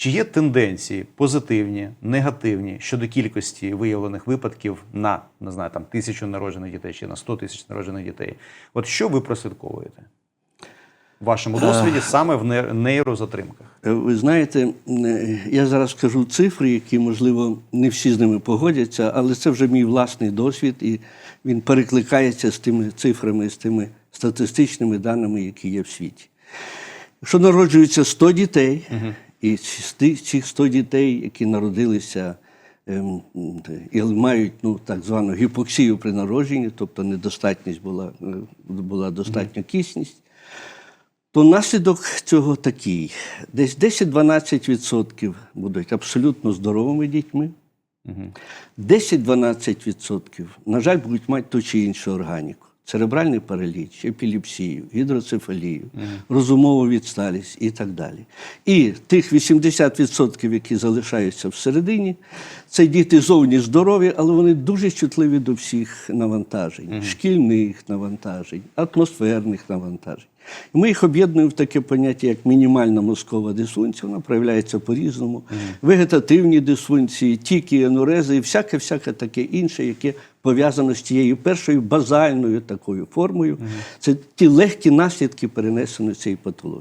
Чи є тенденції позитивні, негативні щодо кількості виявлених випадків на не знаю, там тисячу народжених дітей чи на 100 тисяч народжених дітей? От що ви прослідковуєте в вашому досвіді саме в нейрозатримках? Е, Ви знаєте, е, я зараз скажу цифри, які, можливо, не всі з ними погодяться, але це вже мій власний досвід, і він перекликається з тими цифрами, з тими статистичними даними, які є в світі. Якщо народжується 100 дітей, і цих 100 дітей, які народилися ем, і мають ну, так звану гіпоксію при народженні, тобто недостатність була, е, була достатня кисність, то наслідок цього такий: десь 10-12% будуть абсолютно здоровими дітьми. 10-12%, на жаль, будуть мати ту чи іншу органіку. Церебральний параліч, епілепсію, гідроцефалію, розумову відсталість і так далі. І тих 80%, які залишаються всередині, це діти зовні здорові, але вони дуже чутливі до всіх навантажень, шкільних навантажень, атмосферних навантажень. І ми їх об'єднуємо в таке поняття, як мінімальна мозкова дисфункція, вона проявляється по-різному. Вегетативні дисфункції, тіки, енурези і всяке-всяке таке інше, яке пов'язано з тією першою базальною такою формою. Це ті легкі наслідки перенесеної цієї патології.